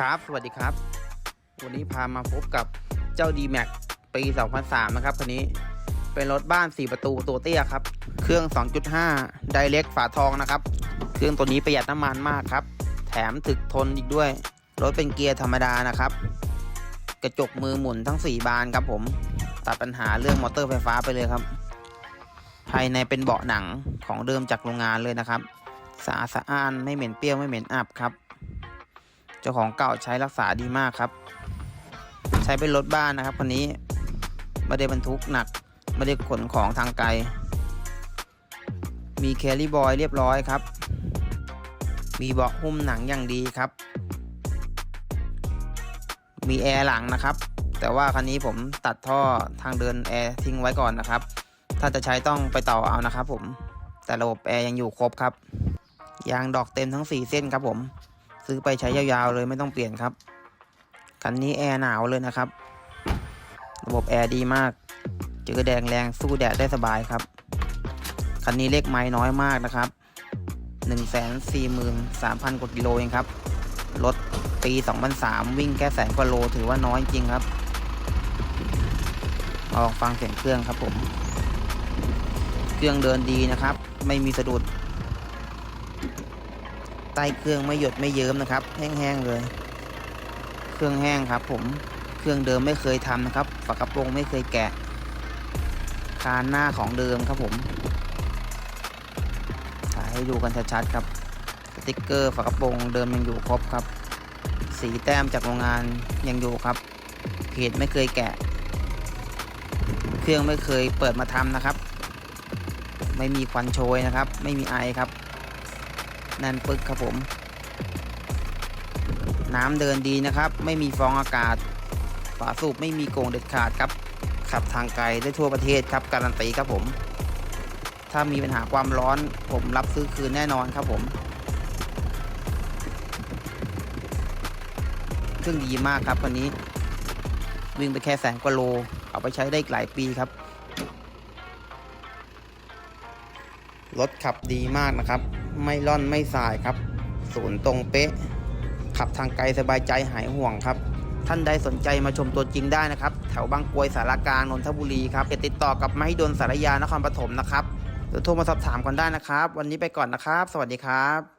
ครับ สวัสดีครับ วันนี้พามาพบกับเจ้า d m a x ปี 2003 นะครับคันนี้ เป็นรถบ้าน 4 ประตูตัวเตี้ยครับ เครื่อง 2.5 Direct ฝาทองนะครับ เครื่องตัวนี้ประหยัดน้ำมันมากครับ แถมถึกทนอีกด้วย รถเป็นเกียร์ธรรมดานะครับ กระจกมือหมุนทั้ง 4 บานครับผม ตัดปัญหาเรื่องมอเตอร์ไฟฟ้าไปเลยครับ ภายในเป็นเบาะหนังของเดิมจากโรงงานเลยนะครับ สะอาดสะอ้านไม่เหม็นเปรี้ยวไม่เหม็นอับครับ เจ้าของเก่าใช้รักษาดีมากครับ ใช้เป็นรถบ้านนะครับคันนี้ไม่ได้บรรทุกหนักไม่ได้ขนของทางไกล มีแครี่บอยเรียบร้อยครับ มีเบาะหุ้มหนังอย่างดีครับ มีแอร์หลังนะครับ แต่ว่าคันนี้ผมตัดท่อทางเดินแอร์ทิ้งไว้ก่อนนะครับ ถ้าจะใช้ต้องไปต่อเอานะครับผมแต่ระบบแอร์ยังอยู่ครบครับ ยางดอกเต็มทั้ง 4 เส้นครับผม ซื้อไปใช้ยาวๆเลยไม่ต้องเปลี่ยนครับ คันนี้แอร์หนาวเลยนะครับ ระบบแอร์ดีมาก เจอแดงแรงสู้แดดได้สบายครับ คันนี้เลขไม้น้อยมากนะครับ 143,000 กว่ากิโลเองครับ รถปี 2003 วิ่งแค่แสนกว่าโลถือว่าน้อยจริงครับลองฟังเสียงเครื่องครับผม เครื่องเดินดีนะครับ ไม่มีสะดุด ต้เครื่องไม่หยดไม่เยิ้มนะครับ แห้งๆเลย เครื่องแห้งครับ ผมเครื่องเดิมไม่เคยทำนะครับ ฝากระโปรงไม่เคยแกะ คานหน้าของเดิมครับผมถ่ายให้ดูกันชัดๆครับ สติกเกอร์ฝากระโปรงเดิมยังอยู่ครบครับ สีแต้มจากโรงงานยังอยู่ครับเพจไม่เคยแกะ เครื่องไม่เคยเปิดมาทำนะครับ ไม่มีควันโชยนะครับ ไม่มีไอครับ แน่นปึกครับผม น้ำเดินดีนะครับ ไม่มีฟองอากาศ ฝาสูบไม่มีโกงเด็ดขาดครับ ขับทางไกลได้ทั่วประเทศครับ การันตีครับผม ถ้ามีปัญหาความร้อนผมรับซื้อคืนแน่นอนครับผมเครื่องดีมากครับคันนี้ วิ่งไปแค่แสนกว่าโล เอาไปใช้ได้อีกหลายปีครับรถขับดีมากนะครับ ไม่ล่อนไม่สายครับ ศูนย์ตรงเป๊ะ ขับทางไกลสบายใจหายห่วงครับ ท่านใดสนใจมาชมตัวจริงได้นะครับ แถวบางกรวยสารกลางนนทบุรีครับติดต่อกับมหิดลสารยานครปฐมนะครับหรือโทรมาสอบถามกันได้นะครับ วันนี้ไปก่อนนะครับ สวัสดีครับ